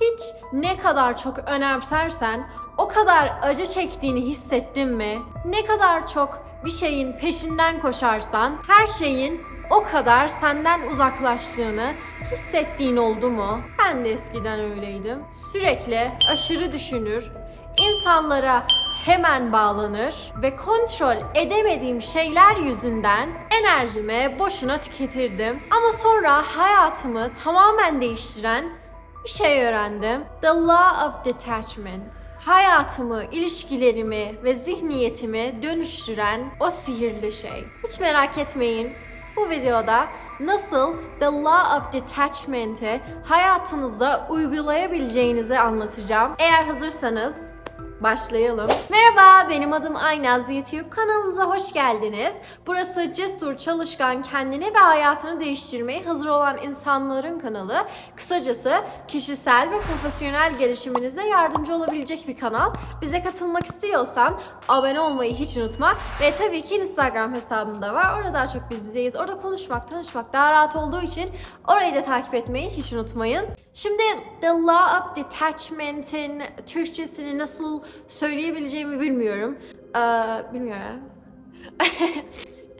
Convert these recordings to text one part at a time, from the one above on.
Hiç ne kadar çok önemsersen o kadar acı çektiğini hissettin mi? Ne kadar çok bir şeyin peşinden koşarsan her şeyin o kadar senden uzaklaştığını hissettiğin oldu mu? Ben de eskiden öyleydim. Sürekli aşırı düşünür, insanlara hemen bağlanır ve kontrol edemediğim şeyler yüzünden enerjimi boşuna tüketirdim. Ama sonra hayatımı tamamen değiştiren bir şey öğrendim. The Law of Detachment. Hayatımı, ilişkilerimi ve zihniyetimi dönüştüren o sihirli şey. Hiç merak etmeyin. Bu videoda nasıl The Law of Detachment'i hayatınıza uygulayabileceğinizi anlatacağım. Eğer hazırsanız Başlayalım. Merhaba, benim adım Aynaz. YouTube kanalımıza hoş geldiniz. Burası cesur, çalışkan, kendini ve hayatını değiştirmeye hazır olan insanların kanalı. Kısacası kişisel ve profesyonel gelişiminize yardımcı olabilecek bir kanal. Bize katılmak istiyorsan abone olmayı hiç unutma. Ve tabii ki Instagram hesabım da var. Orada daha çok biz bizeyiz. Orada konuşmak, tanışmak daha rahat olduğu için orayı da takip etmeyi hiç unutmayın. Şimdi The Law of Detachment'in Türkçesini nasıl söyleyebileceğimi bilmiyorum. Ee, bilmiyorum.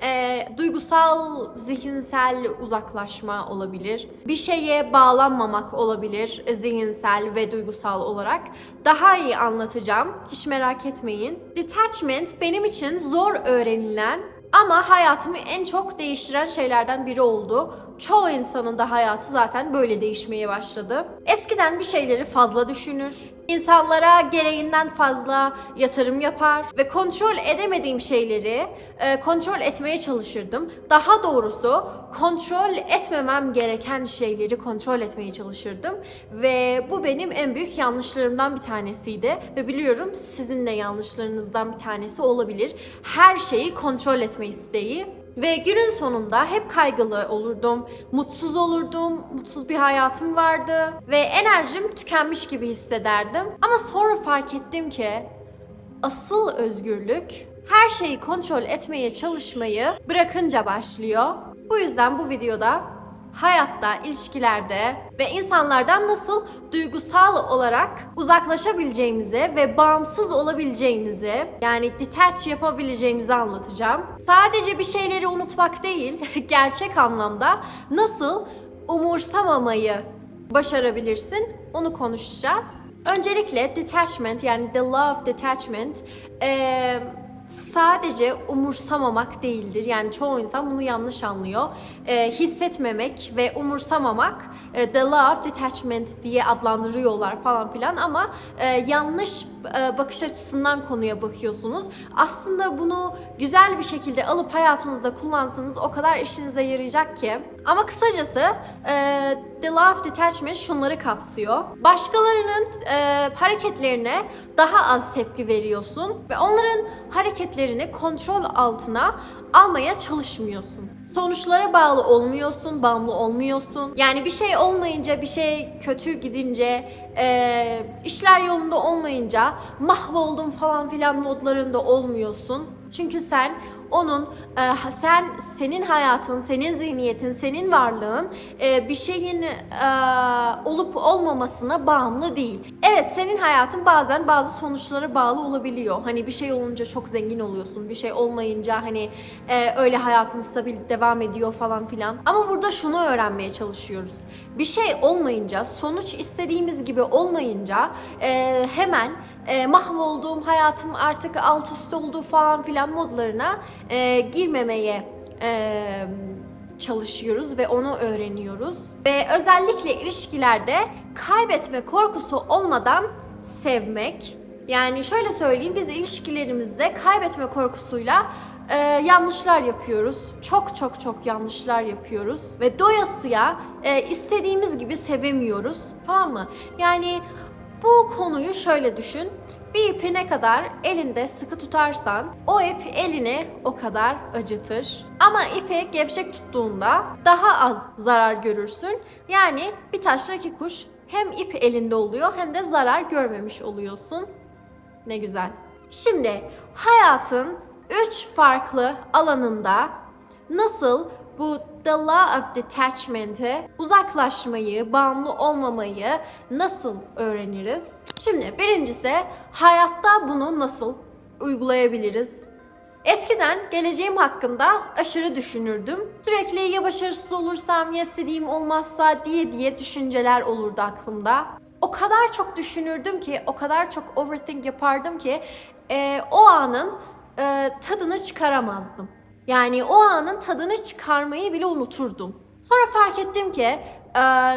Ee, duygusal, zihinsel uzaklaşma olabilir. Bir şeye bağlanmamak olabilir zihinsel ve duygusal olarak. Daha iyi anlatacağım. Hiç merak etmeyin. Detachment benim için zor öğrenilen ama hayatımı en çok değiştiren şeylerden biri oldu. Çoğu insanın da hayatı zaten böyle değişmeye başladı. Eskiden bir şeyleri fazla düşünür, insanlara gereğinden fazla yatırım yapar ve kontrol edemediğim şeyleri e, kontrol etmeye çalışırdım. Daha doğrusu kontrol etmemem gereken şeyleri kontrol etmeye çalışırdım ve bu benim en büyük yanlışlarımdan bir tanesiydi ve biliyorum sizin de yanlışlarınızdan bir tanesi olabilir. Her şeyi kontrol etme isteği ve günün sonunda hep kaygılı olurdum, mutsuz olurdum, mutsuz bir hayatım vardı ve enerjim tükenmiş gibi hissederdim. Ama sonra fark ettim ki asıl özgürlük her şeyi kontrol etmeye çalışmayı bırakınca başlıyor. Bu yüzden bu videoda hayatta, ilişkilerde ve insanlardan nasıl duygusal olarak uzaklaşabileceğimizi ve bağımsız olabileceğimizi yani detach yapabileceğimizi anlatacağım. Sadece bir şeyleri unutmak değil, gerçek anlamda nasıl umursamamayı başarabilirsin onu konuşacağız. Öncelikle detachment yani the of detachment eee sadece umursamamak değildir. Yani çoğu insan bunu yanlış anlıyor. Ee, hissetmemek ve umursamamak e, the law detachment diye adlandırıyorlar falan filan ama e, yanlış e, bakış açısından konuya bakıyorsunuz. Aslında bunu güzel bir şekilde alıp hayatınızda kullansanız o kadar işinize yarayacak ki. Ama kısacası e, the of detachment şunları kapsıyor. Başkalarının e, hareketlerine daha az tepki veriyorsun ve onların hareketlerini kontrol altına almaya çalışmıyorsun. Sonuçlara bağlı olmuyorsun, bağımlı olmuyorsun. Yani bir şey olmayınca, bir şey kötü gidince, e, işler yolunda olmayınca mahvoldum falan filan modlarında olmuyorsun. Çünkü sen onun e, sen senin hayatın, senin zihniyetin, senin varlığın e, bir şeyin e, olup olmamasına bağımlı değil. Evet senin hayatın bazen bazı sonuçlara bağlı olabiliyor. Hani bir şey olunca çok zengin oluyorsun. Bir şey olmayınca hani e, öyle hayatın stabil devam ediyor falan filan. Ama burada şunu öğrenmeye çalışıyoruz. Bir şey olmayınca, sonuç istediğimiz gibi olmayınca e, hemen e, mahvolduğum hayatım artık alt üst oldu falan filan modlarına e, girmemeye e, çalışıyoruz ve onu öğreniyoruz. Ve özellikle ilişkilerde kaybetme korkusu olmadan sevmek. Yani şöyle söyleyeyim biz ilişkilerimizde kaybetme korkusuyla e, yanlışlar yapıyoruz. Çok çok çok yanlışlar yapıyoruz. Ve doyasıya e, istediğimiz gibi sevemiyoruz. Tamam mı? Yani bu konuyu şöyle düşün. Bir ipi ne kadar elinde sıkı tutarsan o ip elini o kadar acıtır. Ama ipi gevşek tuttuğunda daha az zarar görürsün. Yani bir taşla iki kuş hem ip elinde oluyor hem de zarar görmemiş oluyorsun. Ne güzel. Şimdi hayatın üç farklı alanında nasıl bu the law of detachment'ı, uzaklaşmayı, bağımlı olmamayı nasıl öğreniriz? Şimdi birincisi hayatta bunu nasıl uygulayabiliriz? Eskiden geleceğim hakkında aşırı düşünürdüm. Sürekli ya başarısız olursam ya istediğim olmazsa diye diye düşünceler olurdu aklımda. O kadar çok düşünürdüm ki, o kadar çok overthink yapardım ki e, o anın e, tadını çıkaramazdım. Yani o anın tadını çıkarmayı bile unuturdum. Sonra fark ettim ki e,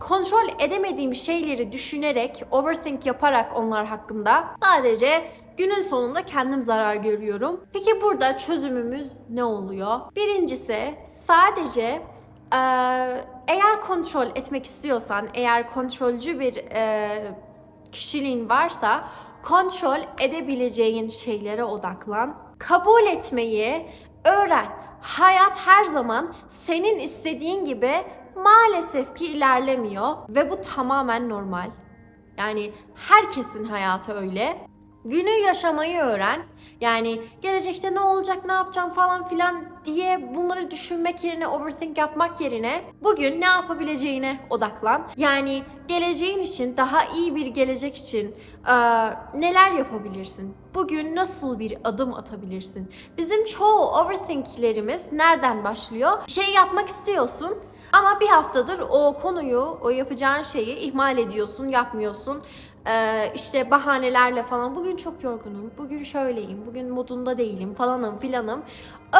kontrol edemediğim şeyleri düşünerek, overthink yaparak onlar hakkında sadece günün sonunda kendim zarar görüyorum. Peki burada çözümümüz ne oluyor? Birincisi sadece e, eğer kontrol etmek istiyorsan, eğer kontrolcü bir e, kişiliğin varsa kontrol edebileceğin şeylere odaklan. Kabul etmeyi öğren. Hayat her zaman senin istediğin gibi maalesef ki ilerlemiyor ve bu tamamen normal. Yani herkesin hayatı öyle. Günü yaşamayı öğren. Yani gelecekte ne olacak, ne yapacağım falan filan diye bunları düşünmek yerine, overthink yapmak yerine bugün ne yapabileceğine odaklan. Yani geleceğin için, daha iyi bir gelecek için eee, neler yapabilirsin? Bugün nasıl bir adım atabilirsin? Bizim çoğu overthinklerimiz nereden başlıyor? Bir şey yapmak istiyorsun ama bir haftadır o konuyu, o yapacağın şeyi ihmal ediyorsun, yapmıyorsun. Ee, işte bahanelerle falan. Bugün çok yorgunum, bugün şöyleyim, bugün modunda değilim falanım filanım.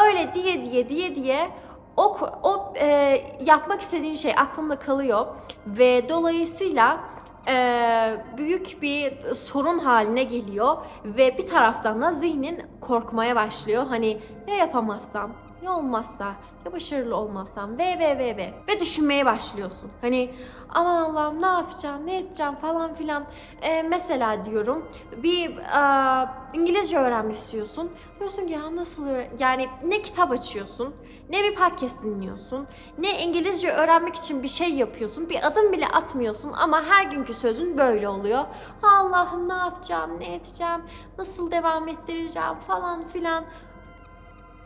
Öyle diye diye diye diye o, o e, yapmak istediğin şey aklında kalıyor. Ve dolayısıyla e, büyük bir sorun haline geliyor. Ve bir taraftan da zihnin korkmaya başlıyor. Hani ya yapamazsam, ya olmazsa, ya başarılı olmazsam ve ve ve ve ve düşünmeye başlıyorsun. Hani aman Allah'ım ne yapacağım, ne edeceğim falan filan. Ee, mesela diyorum bir e, İngilizce öğrenmek istiyorsun. Diyorsun ki ya nasıl. Yani ne kitap açıyorsun, ne bir podcast dinliyorsun, ne İngilizce öğrenmek için bir şey yapıyorsun. Bir adım bile atmıyorsun ama her günkü sözün böyle oluyor. Allah'ım ne yapacağım, ne edeceğim, nasıl devam ettireceğim falan filan.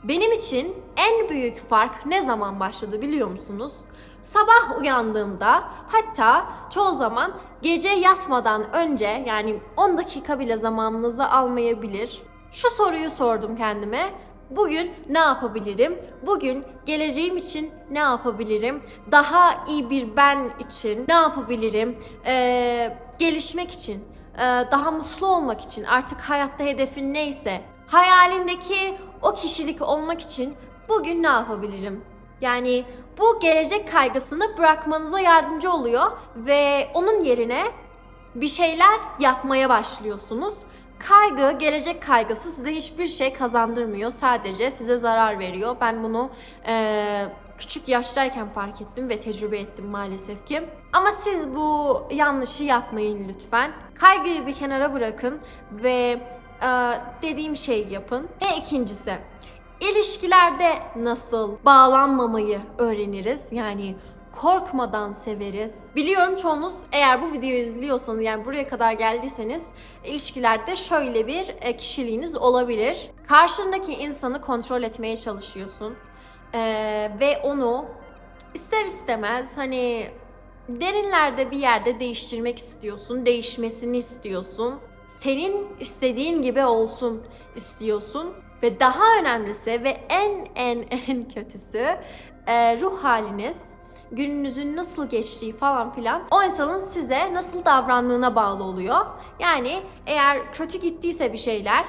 Benim için en büyük fark ne zaman başladı biliyor musunuz? Sabah uyandığımda hatta çoğu zaman gece yatmadan önce yani 10 dakika bile zamanınızı almayabilir. Şu soruyu sordum kendime. Bugün ne yapabilirim? Bugün geleceğim için ne yapabilirim? Daha iyi bir ben için ne yapabilirim? Ee, gelişmek için, ee, daha mutlu olmak için, artık hayatta hedefin neyse, hayalindeki o kişilik olmak için bugün ne yapabilirim? Yani bu gelecek kaygısını bırakmanıza yardımcı oluyor ve onun yerine bir şeyler yapmaya başlıyorsunuz. Kaygı, gelecek kaygısı size hiçbir şey kazandırmıyor. Sadece size zarar veriyor. Ben bunu eee, küçük yaştayken fark ettim ve tecrübe ettim maalesef ki. Ama siz bu yanlışı yapmayın lütfen. Kaygıyı bir kenara bırakın ve dediğim şeyi yapın. Ve ikincisi, İlişkilerde nasıl bağlanmamayı öğreniriz? Yani korkmadan severiz. Biliyorum çoğunuz eğer bu videoyu izliyorsanız yani buraya kadar geldiyseniz ilişkilerde şöyle bir e, kişiliğiniz olabilir. Karşındaki insanı kontrol etmeye çalışıyorsun. Ee, ve onu ister istemez hani derinlerde bir yerde değiştirmek istiyorsun, değişmesini istiyorsun. Senin istediğin gibi olsun istiyorsun ve daha önemlisi ve en en en kötüsü e, ruh haliniz, gününüzün nasıl geçtiği falan filan o insanın size nasıl davrandığına bağlı oluyor. Yani eğer kötü gittiyse bir şeyler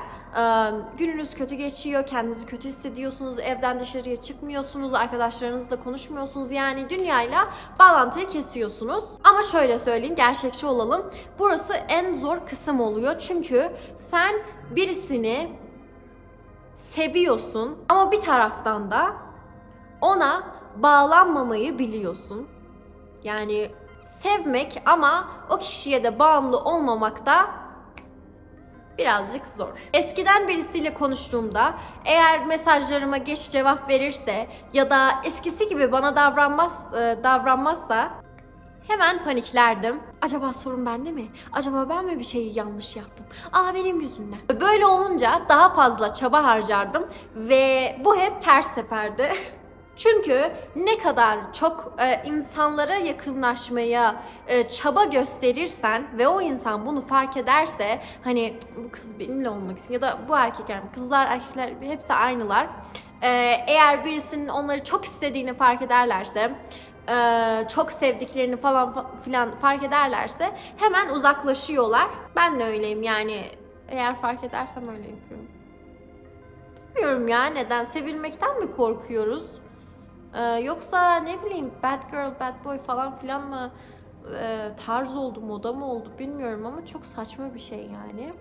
gününüz kötü geçiyor, kendinizi kötü hissediyorsunuz, evden dışarıya çıkmıyorsunuz, arkadaşlarınızla konuşmuyorsunuz. Yani dünyayla bağlantıyı kesiyorsunuz. Ama şöyle söyleyeyim, gerçekçi olalım. Burası en zor kısım oluyor. Çünkü sen birisini seviyorsun ama bir taraftan da ona bağlanmamayı biliyorsun. Yani sevmek ama o kişiye de bağımlı olmamak da birazcık zor. Eskiden birisiyle konuştuğumda eğer mesajlarıma geç cevap verirse ya da eskisi gibi bana davranmaz e, davranmazsa hemen paniklerdim. Acaba sorun bende mi? Acaba ben mi bir şeyi yanlış yaptım? Aa benim yüzümden. Böyle olunca daha fazla çaba harcardım ve bu hep ters seperdi. Çünkü ne kadar çok e, insanlara yakınlaşmaya e, çaba gösterirsen ve o insan bunu fark ederse hani "Cık, bu kız benimle olmak istiyor ya da bu erkek yani kızlar erkekler hepsi aynılar. E, eğer birisinin onları çok istediğini fark ederlerse e, çok sevdiklerini falan fa- filan fark ederlerse hemen uzaklaşıyorlar. Ben de öyleyim yani eğer fark edersem öyle yapıyorum. Bilmiyorum ya neden sevilmekten mi korkuyoruz? Ee, yoksa ne bileyim bad girl, bad boy falan filan mı e, tarz oldu, moda mı oldu bilmiyorum ama çok saçma bir şey yani.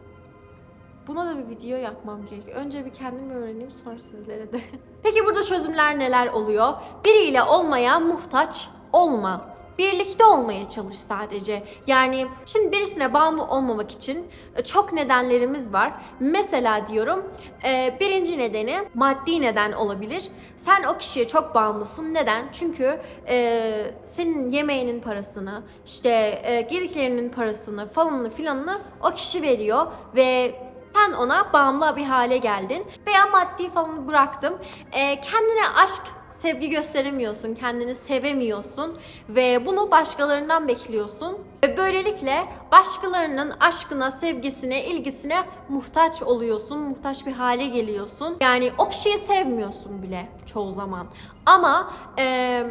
Buna da bir video yapmam gerekiyor. Önce bir kendimi öğreneyim sonra sizlere de. Peki burada çözümler neler oluyor? Biriyle olmaya muhtaç olma. Birlikte olmaya çalış sadece. Yani şimdi birisine bağımlı olmamak için e, çok nedenlerimiz var. Mesela diyorum e, birinci nedeni maddi neden olabilir. Sen o kişiye çok bağımlısın. Neden? Çünkü e, senin yemeğinin parasını, işte e, gediklerinin parasını falanını filanını o kişi veriyor ve sen ona bağımlı bir hale geldin veya maddi falan bıraktım. Ee, kendine aşk, sevgi gösteremiyorsun, kendini sevemiyorsun ve bunu başkalarından bekliyorsun. Ve böylelikle başkalarının aşkına, sevgisine, ilgisine muhtaç oluyorsun, muhtaç bir hale geliyorsun. Yani o kişiyi sevmiyorsun bile çoğu zaman. Ama e,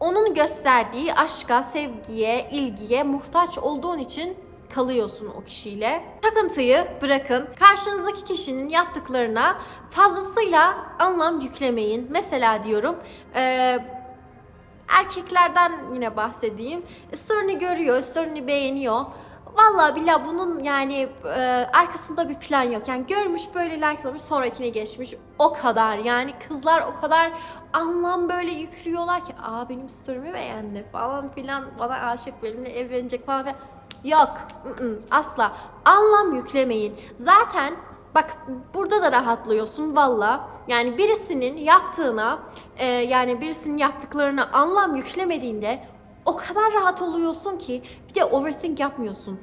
onun gösterdiği aşka, sevgiye, ilgiye muhtaç olduğun için kalıyorsun o kişiyle. Takıntıyı bırakın. Karşınızdaki kişinin yaptıklarına fazlasıyla anlam yüklemeyin. Mesela diyorum eee, erkeklerden yine bahsedeyim. Story'ni görüyor, story'ni beğeniyor. Vallahi billahi bunun yani e, arkasında bir plan yok. Yani görmüş böyle likelamış sonrakine geçmiş. O kadar yani kızlar o kadar anlam böyle yüklüyorlar ki aa benim story'mi beğendi falan filan bana aşık benimle evlenecek falan filan. Yok asla anlam yüklemeyin. Zaten Bak burada da rahatlıyorsun valla. Yani birisinin yaptığına, e, yani birisinin yaptıklarına anlam yüklemediğinde o kadar rahat oluyorsun ki bir de overthink yapmıyorsun.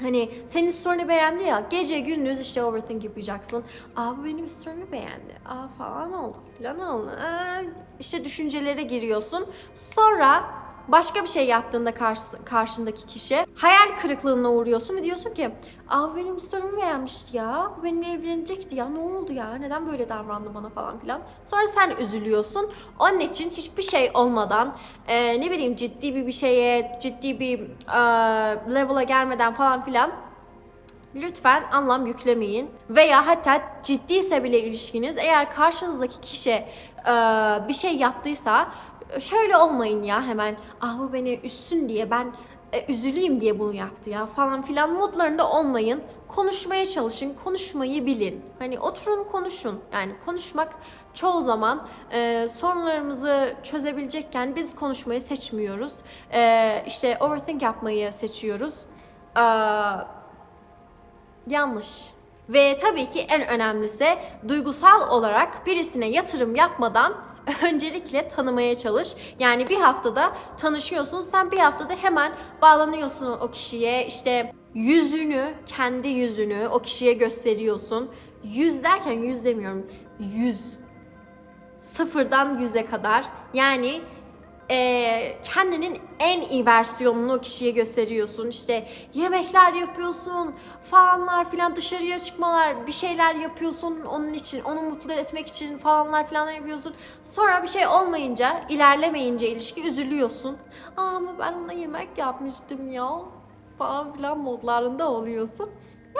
Hani senin story'ni beğendi ya gece gündüz işte overthink yapacaksın. Aa bu benim story'mi beğendi. Aa falan oldu falan oldu. Aa, işte düşüncelere giriyorsun. Sonra başka bir şey yaptığında karşı, karşındaki kişi hayal kırıklığına uğruyorsun ve diyorsun ki Aa bu benim story'mi beğenmişti ya. Bu benimle evlenecekti ya. Ne oldu ya? Neden böyle davrandı bana falan filan. Sonra sen üzülüyorsun. Onun için hiçbir şey olmadan e, ne bileyim ciddi bir bir şeye ciddi bir e, level'a gelmeden falan filan Lütfen anlam yüklemeyin veya hatta ciddiyse bile ilişkiniz eğer karşınızdaki kişi e, bir şey yaptıysa şöyle olmayın ya hemen ah bu beni üssün diye ben e, üzüleyim diye bunu yaptı ya falan filan modlarında olmayın. Konuşmaya çalışın, konuşmayı bilin. Hani oturun konuşun. Yani konuşmak çoğu zaman e, sorunlarımızı çözebilecekken biz konuşmayı seçmiyoruz. E, işte overthink yapmayı seçiyoruz. E, Yanlış. Ve tabii ki en önemlisi duygusal olarak birisine yatırım yapmadan öncelikle tanımaya çalış. Yani bir haftada tanışıyorsun. Sen bir haftada hemen bağlanıyorsun o kişiye. İşte yüzünü, kendi yüzünü o kişiye gösteriyorsun. Yüz derken yüz demiyorum. Yüz. Sıfırdan yüze kadar. Yani e, kendinin en iyi versiyonunu kişiye gösteriyorsun. İşte yemekler yapıyorsun, falanlar filan dışarıya çıkmalar, bir şeyler yapıyorsun onun için, onu mutlu etmek için falanlar filan yapıyorsun. Sonra bir şey olmayınca, ilerlemeyince ilişki üzülüyorsun. Ama ben ona yemek yapmıştım ya falan filan modlarında oluyorsun.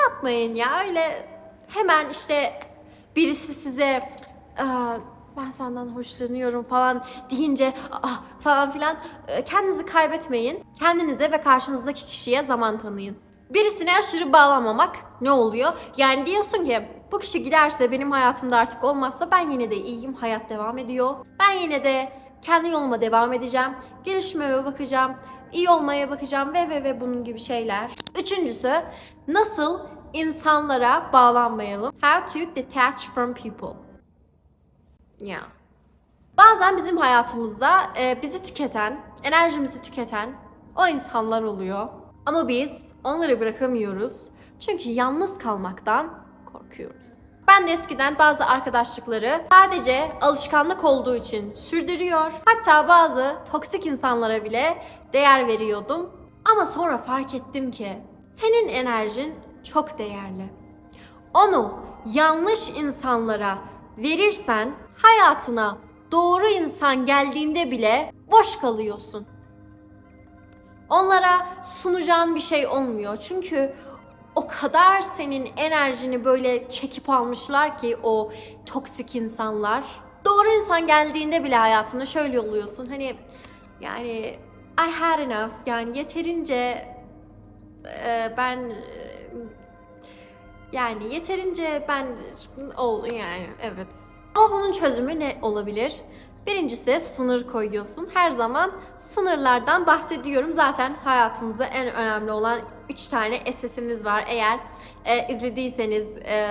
Yapmayın ya öyle hemen işte birisi size "Aa, ben senden hoşlanıyorum falan deyince ah falan filan e, kendinizi kaybetmeyin. Kendinize ve karşınızdaki kişiye zaman tanıyın. Birisine aşırı bağlanmamak ne oluyor? Yani diyorsun ki bu kişi giderse benim hayatımda artık olmazsa ben yine de iyiyim. Hayat devam ediyor. Ben yine de kendi yoluma devam edeceğim. Gelişmeme bakacağım. iyi olmaya bakacağım ve ve ve bunun gibi şeyler. Üçüncüsü nasıl insanlara bağlanmayalım. How to detach from people. Ya. Bazen bizim hayatımızda e, bizi tüketen, enerjimizi tüketen o insanlar oluyor. Ama biz onları bırakamıyoruz. Çünkü yalnız kalmaktan korkuyoruz. Ben de eskiden bazı arkadaşlıkları sadece alışkanlık olduğu için sürdürüyor. Hatta bazı toksik insanlara bile değer veriyordum. Ama sonra fark ettim ki senin enerjin çok değerli. Onu yanlış insanlara verirsen hayatına doğru insan geldiğinde bile boş kalıyorsun. Onlara sunacağın bir şey olmuyor. Çünkü o kadar senin enerjini böyle çekip almışlar ki o toksik insanlar. Doğru insan geldiğinde bile hayatına şöyle oluyorsun. Hani yani I had enough. Yani yeterince e, ben e, yani yeterince ben ol yani evet. Ama bunun çözümü ne olabilir? Birincisi sınır koyuyorsun. Her zaman sınırlardan bahsediyorum. Zaten hayatımızda en önemli olan 3 tane SS'imiz var. Eğer e, izlediyseniz e,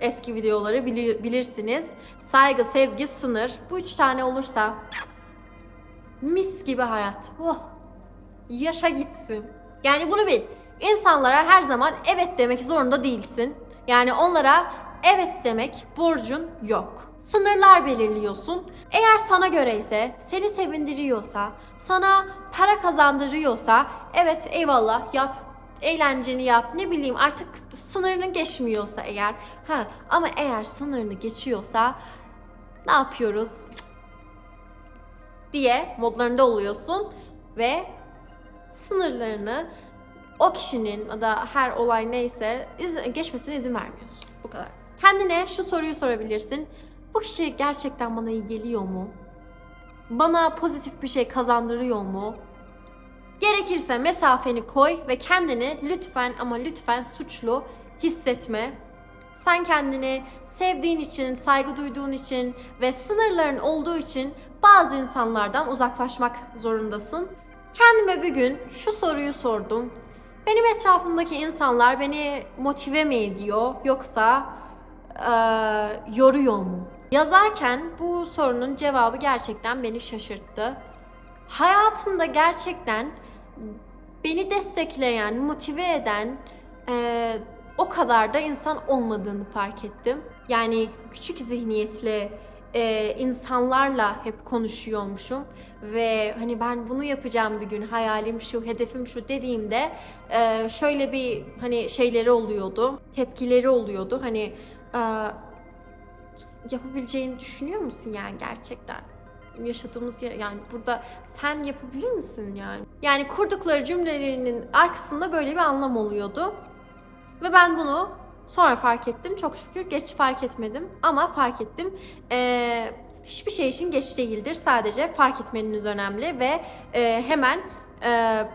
eski videoları bili- bilirsiniz. Saygı, sevgi, sınır. Bu üç tane olursa mis gibi hayat. Oh, yaşa gitsin. Yani bunu bil. İnsanlara her zaman evet demek zorunda değilsin. Yani onlara evet demek borcun yok. Sınırlar belirliyorsun. Eğer sana göre ise, seni sevindiriyorsa, sana para kazandırıyorsa evet eyvallah yap. Eğlenceni yap. Ne bileyim artık sınırını geçmiyorsa eğer. Ha ama eğer sınırını geçiyorsa ne yapıyoruz? Diye modlarında oluyorsun ve sınırlarını o kişinin ya da her olay neyse iz- geçmesine izin vermiyorsun. Bu kadar. Kendine şu soruyu sorabilirsin. Bu kişi gerçekten bana iyi geliyor mu? Bana pozitif bir şey kazandırıyor mu? Gerekirse mesafeni koy ve kendini lütfen ama lütfen suçlu hissetme. Sen kendini sevdiğin için, saygı duyduğun için ve sınırların olduğu için bazı insanlardan uzaklaşmak zorundasın. Kendime bir gün şu soruyu sordum. Benim etrafımdaki insanlar beni motive mi ediyor yoksa eee, yoruyor mu? Yazarken bu sorunun cevabı gerçekten beni şaşırttı. Hayatımda gerçekten beni destekleyen, motive eden eee, o kadar da insan olmadığını fark ettim. Yani küçük zihniyetli eee, insanlarla hep konuşuyormuşum ve hani ben bunu yapacağım bir gün hayalim şu hedefim şu dediğimde eee, şöyle bir hani şeyleri oluyordu tepkileri oluyordu hani yapabileceğini düşünüyor musun yani gerçekten yaşadığımız yer yani burada sen yapabilir misin yani yani kurdukları cümlelerinin arkasında böyle bir anlam oluyordu ve ben bunu sonra fark ettim. Çok şükür geç fark etmedim ama fark ettim. Ee, hiçbir şey için geç değildir. Sadece fark etmeniz önemli ve e, hemen e,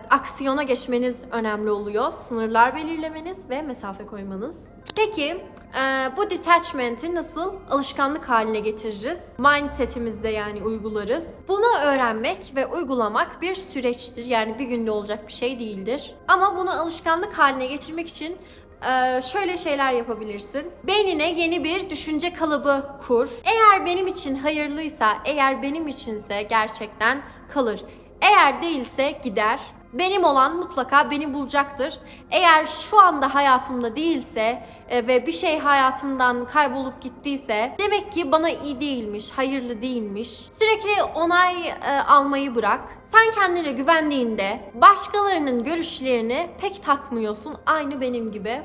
aksiyona geçmeniz önemli oluyor. Sınırlar belirlemeniz ve mesafe koymanız. Peki e, bu detachment'i nasıl alışkanlık haline getiririz? Mindset'imizde yani uygularız. Bunu öğrenmek ve uygulamak bir süreçtir. Yani bir günde olacak bir şey değildir. Ama bunu alışkanlık haline getirmek için ee, şöyle şeyler yapabilirsin. Beynine yeni bir düşünce kalıbı kur. Eğer benim için hayırlıysa, eğer benim içinse gerçekten kalır. Eğer değilse gider. Benim olan mutlaka beni bulacaktır. Eğer şu anda hayatımda değilse e, ve bir şey hayatımdan kaybolup gittiyse demek ki bana iyi değilmiş, hayırlı değilmiş. Sürekli onay e, almayı bırak. Sen kendine güvendiğinde başkalarının görüşlerini pek takmıyorsun. Aynı benim gibi.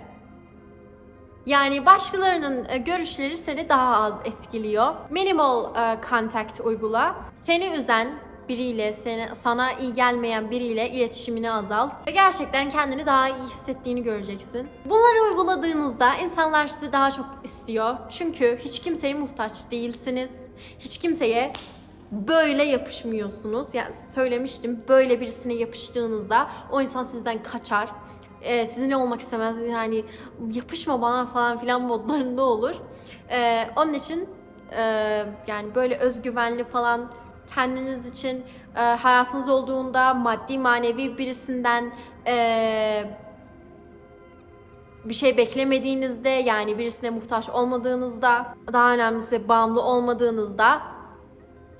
Yani başkalarının e, görüşleri seni daha az etkiliyor. Minimal e, contact uygula. Seni üzen biriyle, seni, sana iyi gelmeyen biriyle iletişimini azalt. Ve gerçekten kendini daha iyi hissettiğini göreceksin. Bunları uyguladığınızda insanlar sizi daha çok istiyor. Çünkü hiç kimseye muhtaç değilsiniz. Hiç kimseye böyle yapışmıyorsunuz. Ya söylemiştim böyle birisine yapıştığınızda o insan sizden kaçar. Ee, sizinle olmak istemez. Yani yapışma bana falan filan modlarında olur. Ee, onun için e, yani böyle özgüvenli falan kendiniz için e, hayatınız olduğunda maddi manevi birisinden e, bir şey beklemediğinizde yani birisine muhtaç olmadığınızda daha önemlisi bağımlı olmadığınızda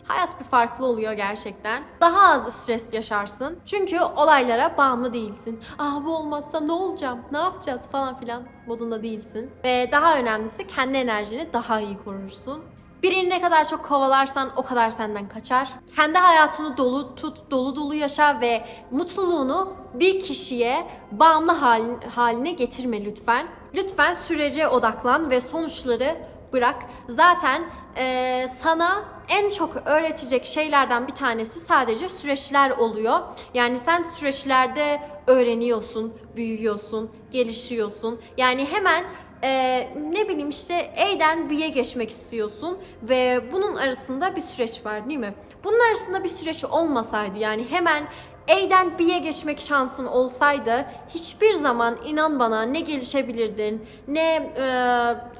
hayat bir farklı oluyor gerçekten. Daha az stres yaşarsın. Çünkü olaylara bağımlı değilsin. Aa bu olmazsa ne olacağım? Ne yapacağız falan filan modunda değilsin. Ve daha önemlisi kendi enerjini daha iyi korursun. Birini ne kadar çok kovalarsan o kadar senden kaçar. Kendi hayatını dolu tut, dolu dolu yaşa ve mutluluğunu bir kişiye bağımlı halin- haline getirme lütfen. Lütfen sürece odaklan ve sonuçları bırak. Zaten eee, sana en çok öğretecek şeylerden bir tanesi sadece süreçler oluyor. Yani sen süreçlerde öğreniyorsun, büyüyorsun, gelişiyorsun. Yani hemen ee, ne bileyim işte A'den B'ye geçmek istiyorsun ve bunun arasında bir süreç var değil mi? Bunun arasında bir süreç olmasaydı yani hemen A'den B'ye geçmek şansın olsaydı hiçbir zaman inan bana ne gelişebilirdin ne e,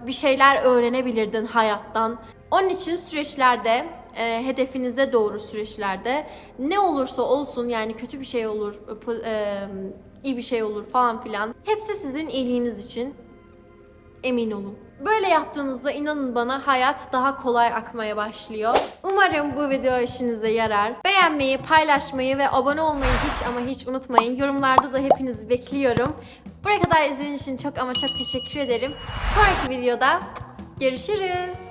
bir şeyler öğrenebilirdin hayattan. Onun için süreçlerde e, hedefinize doğru süreçlerde ne olursa olsun yani kötü bir şey olur, po- e, iyi bir şey olur falan filan. Hepsi sizin iyiliğiniz için emin olun. Böyle yaptığınızda inanın bana hayat daha kolay akmaya başlıyor. Umarım bu video işinize yarar. Beğenmeyi, paylaşmayı ve abone olmayı hiç ama hiç unutmayın. Yorumlarda da hepinizi bekliyorum. Buraya kadar izlediğiniz için çok ama çok teşekkür ederim. Sonraki videoda görüşürüz.